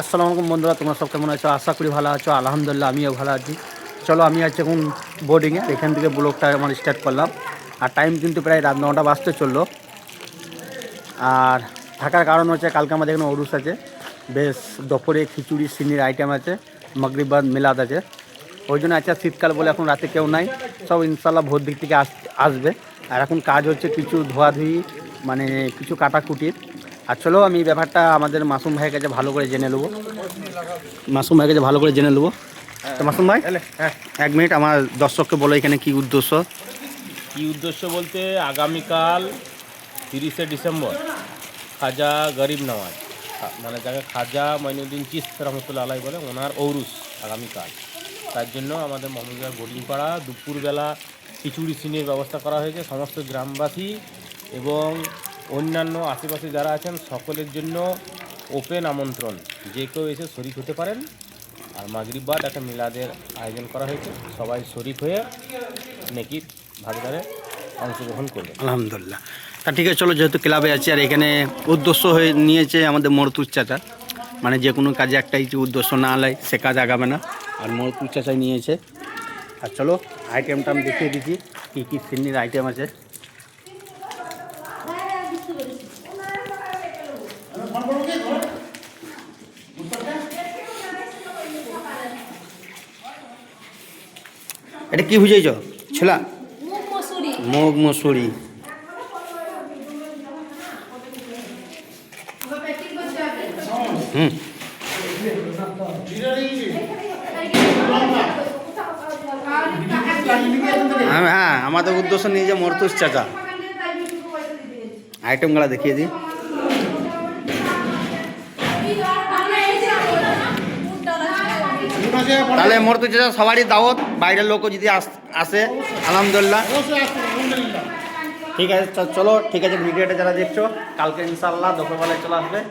আসসালামু আলাইকুম বন্ধুরা, তোমরা সব কেমন আছো? আশা করি ভালো আছো, আলহামদুলিল্লাহ আমিও ভালো আছি। চলো, আমি আছি এখন বোর্ডিংয়ে এখান থেকে ব্লগটা আমার স্টার্ট করলাম। আর টাইম কিন্তু প্রায় রাত নটা বাজতে চলল। আর থাকার কারণ হচ্ছে, কালকে আমাদের এখানে অরুস আছে। বেশ দুপুরে খিচুড়ি, সিনির আইটেম আছে মগরিবাদ মেলাদ আছে। ওই জন্য আচ্ছা শীতকাল বলে এখন রাতে কেউ নাই। সব ইনশাল্লাহ ভোর দিক থেকে আস, আসবে। আর এখন কাজ হচ্ছে কিছু ধোয়াধুয়ি মানে কিছু কাটাকুটির। আর চলো আমি ব্যাপারটা আমাদের মাসুম ভাইয়ের কাছে ভালো করে জেনে নেব। মাসুম ভাইয়ের কাছে ভালো করে জেনে নেব। তো মাসুম ভাই এক মিনিট আমার দর্শককে বলো এখানে কি উদ্দেশ্য। কি উদ্দেশ্য বলতে আগামীকাল তিরিশে ডিসেম্বর খাজা গরিব নওয়াজ খা- মানে যাকে খাজা মঈনুদ্দিন চিস্ত রহমতুল্লা আলাই বলে ওনার ঔরুস আগামীকাল। তার জন্য আমাদের মোহাম্মদপুর বোর্ডিং পাড়া দুপুরবেলা খিচুড়ি সিনের ব্যবস্থা করা হয়েছে সমস্ত গ্রামবাসী এবং অন্যান্য আশেপাশে যারা আছেন, সকলের জন্য ওপেন আমন্ত্রণ। যে কেউ এসে শরিক হতে পারেন। আর মাগরিবাদ একটা মিলাদের আয়োজন করা হয়েছে। সবাই শরিক হয়ে নেকি ভাগিদারে অংশগ্রহণ করবে। আলহামদুলিল্লাহ। তা ঠিক আছে, চলো, যেহেতু ক্লাবে আছি, আর এখানে উদ্দেশ্য হয়ে নিয়েছে আমাদের মরতুর চাচা। মানে যে কোনো কাজে একটাই উদ্দেশ্য না আলাই, সে কাজ আগাবে না। আর মরতুর চাচাই নিয়েছে। আর চলো আইটেমটা আমি দেখিয়ে দিচ্ছি, কী কী সিন্নির আইটেম আছে। এটা কি বুঝেছ? ছোলা। মুগ মসুরি মুগ মসুরি হুম। হ্যাঁ হ্যাঁ আমাদের উদ্দেশ্য নিয়ে যে মরতুস চাচা। আইটেমগুলো দেখিয়ে দিই। তাহলে মোর তো যেটা সবারই দাওয়াত, বাইরের লোকও যদি আস- আলহামদুলিল্লাহ। ঠিক আছে চলো, ঠিক আছে, ভিডিওটা যারা দেখছ, কালকে ইনশাল্লাহ দুপুরবেলায় চলে আসবে।